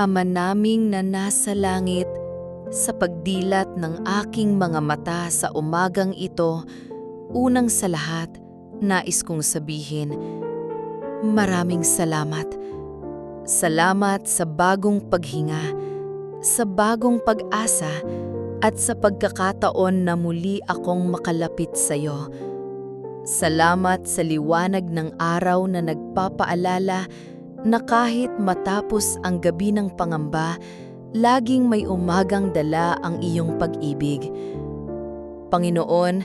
Ama naming na nasa langit, sa pagdilat ng aking mga mata sa umagang ito, unang sa lahat, nais kong sabihin, maraming salamat. Salamat sa bagong paghinga, sa bagong pag-asa, at sa pagkakataon na muli akong makalapit sa iyo. Salamat sa liwanag ng araw na nagpapaalala na kahit matapos ang gabi ng pangamba, laging may umagang dala ang iyong pag-ibig. Panginoon,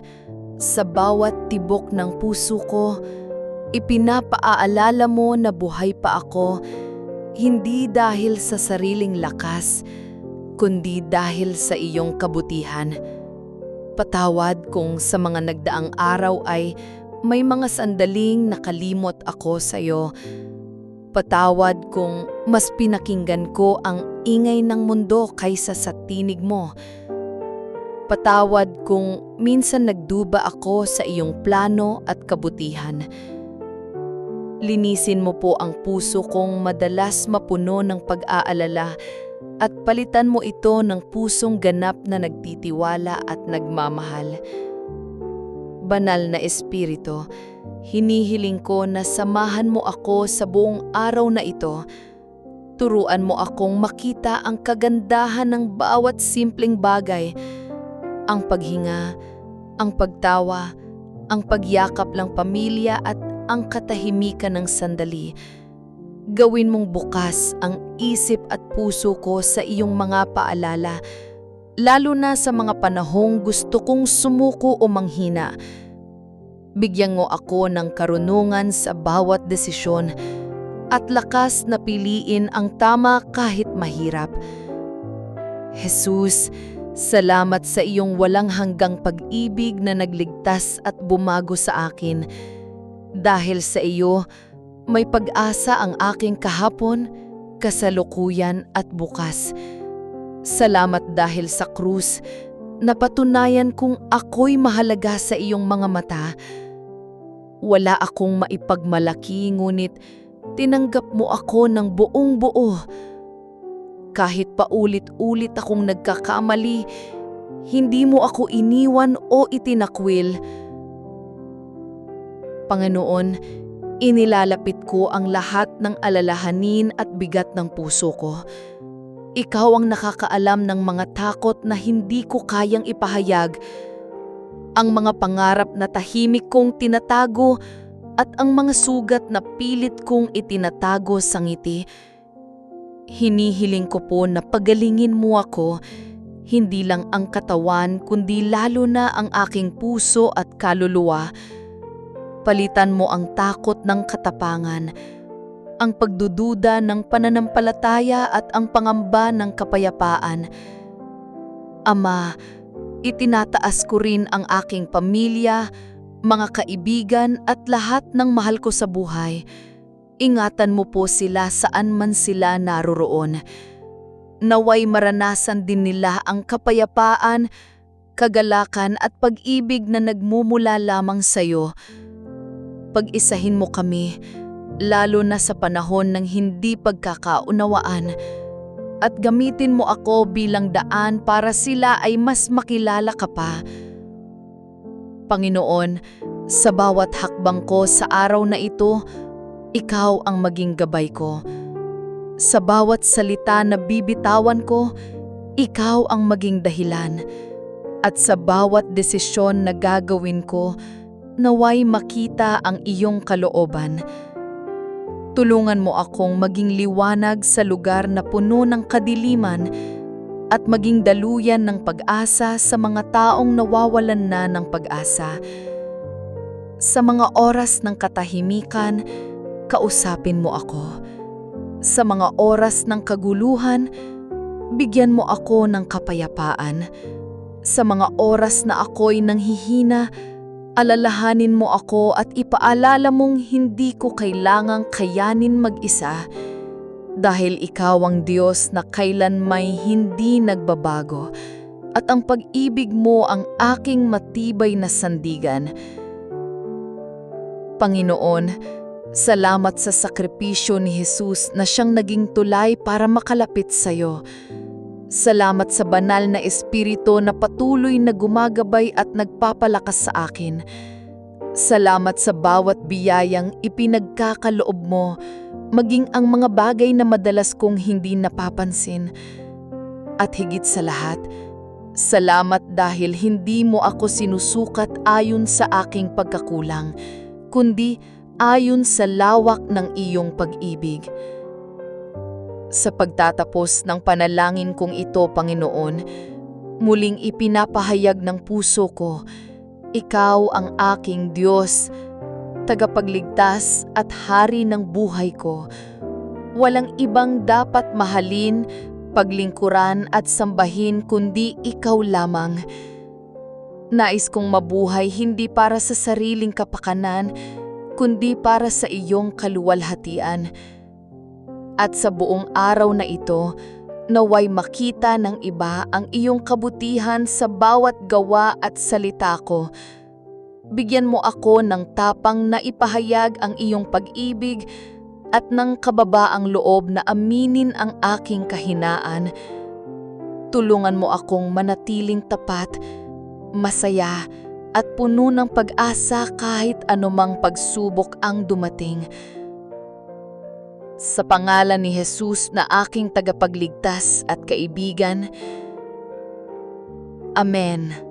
sa bawat tibok ng puso ko, ipinapaalala mo na buhay pa ako, hindi dahil sa sariling lakas, kundi dahil sa iyong kabutihan. Patawad kung sa mga nagdaang araw ay may mga sandaling nakalimot ako sa iyo. Patawad kung mas pinakinggan ko ang ingay ng mundo kaysa sa tinig mo. Patawad kung minsan nagduba ako sa iyong plano at kabutihan. Linisin mo po ang puso kong madalas mapuno ng pag-aalala at palitan mo ito ng pusong ganap na nagtitiwala at nagmamahal. Banal na Espiritu, hinihiling ko na samahan mo ako sa buong araw na ito. Turuan mo akong makita ang kagandahan ng bawat simpleng bagay, ang paghinga, ang pagtawa, ang pagyakap ng pamilya at ang katahimikan ng sandali. Gawin mong bukas ang isip at puso ko sa iyong mga paalala, lalo na sa mga panahong gusto kong sumuko o manghina. Bigyan mo ako ng karunungan sa bawat desisyon at lakas na piliin ang tama kahit mahirap. Jesus, salamat sa iyong walang hanggang pag-ibig na nagligtas at bumago sa akin. Dahil sa iyo, may pag-asa ang aking kahapon, kasalukuyan at bukas. Salamat dahil sa krus, napatunayan kong ako'y mahalaga sa iyong mga mata. Wala akong maipagmalaki ngunit tinanggap mo ako ng buong buo. Kahit paulit-ulit akong nagkakamali, hindi mo ako iniwan o itinakwil. Panginoon, Inilalapit ko ang lahat ng alalahanin at bigat ng puso ko. Ikaw ang nakakaalam ng mga takot na hindi ko kayang ipahayag, ang mga pangarap na tahimik kong tinatago at ang mga sugat na pilit kong itinatago sa ngiti. Hinihiling ko po na pagalingin mo ako, hindi lang ang katawan kundi lalo na ang aking puso at kaluluwa. Palitan mo ang takot ng katapangan, ang pagdududa ng pananampalataya at ang pangamba ng kapayapaan. Ama, itinataas ko rin ang aking pamilya, mga kaibigan at lahat ng mahal ko sa buhay. Ingatan mo po sila saan man sila naroroon. Naway maranasan din nila ang kapayapaan, kagalakan at pag-ibig na nagmumula lamang sa iyo pag-isahin mo kami, lalo na sa panahon ng hindi pagkakaunawaan. At gamitin mo ako bilang daan para sila ay mas makilala ka pa. Panginoon, sa bawat hakbang ko sa araw na ito, ikaw ang maging gabay ko. Sa bawat salita na bibitawan ko, ikaw ang maging dahilan. At sa bawat desisyon na gagawin ko, naway makita ang iyong kalooban. Tulungan mo akong maging liwanag sa lugar na puno ng kadiliman at maging daluyan ng pag-asa sa mga taong nawawalan na ng pag-asa. Sa mga oras ng katahimikan, kausapin mo ako. Sa mga oras ng kaguluhan, bigyan mo ako ng kapayapaan. Sa mga oras na ako'y nanghihina, alalahanin mo ako at ipaalala mong hindi ko kailangang kayanin mag-isa dahil ikaw ang Diyos na kailan may hindi nagbabago at ang pag-ibig mo ang aking matibay na sandigan. Panginoon, Salamat sa sakripisyo ni Jesus na siyang naging tulay para makalapit sa iyo. Salamat sa banal na espiritu na patuloy na gumagabay at nagpapalakas sa akin. Salamat sa bawat biyayang ipinagkakaloob mo, maging ang mga bagay na madalas kong hindi napapansin. At higit sa lahat, salamat dahil hindi mo ako sinusukat ayon sa aking pagkakulang, kundi ayon sa lawak ng iyong pag-ibig. Sa pagtatapos ng panalangin kong ito, Panginoon, muling ipinapahayag ng puso ko, Ikaw ang aking Diyos, tagapagligtas at hari ng buhay ko. Walang ibang dapat mahalin, paglingkuran at sambahin kundi Ikaw lamang. Nais kong mabuhay hindi para sa sariling kapakanan, kundi para sa iyong kaluwalhatian. At sa buong araw na ito, naway makita ng iba ang iyong kabutihan sa bawat gawa at salita ko. Bigyan mo ako ng tapang na ipahayag ang iyong pag-ibig at ng kababaang loob na aminin ang aking kahinaan. Tulungan mo akong manatiling tapat, masaya, at puno ng pag-asa kahit anumang pagsubok ang dumating. Sa pangalan ni Jesus na aking tagapagligtas at kaibigan. Amen.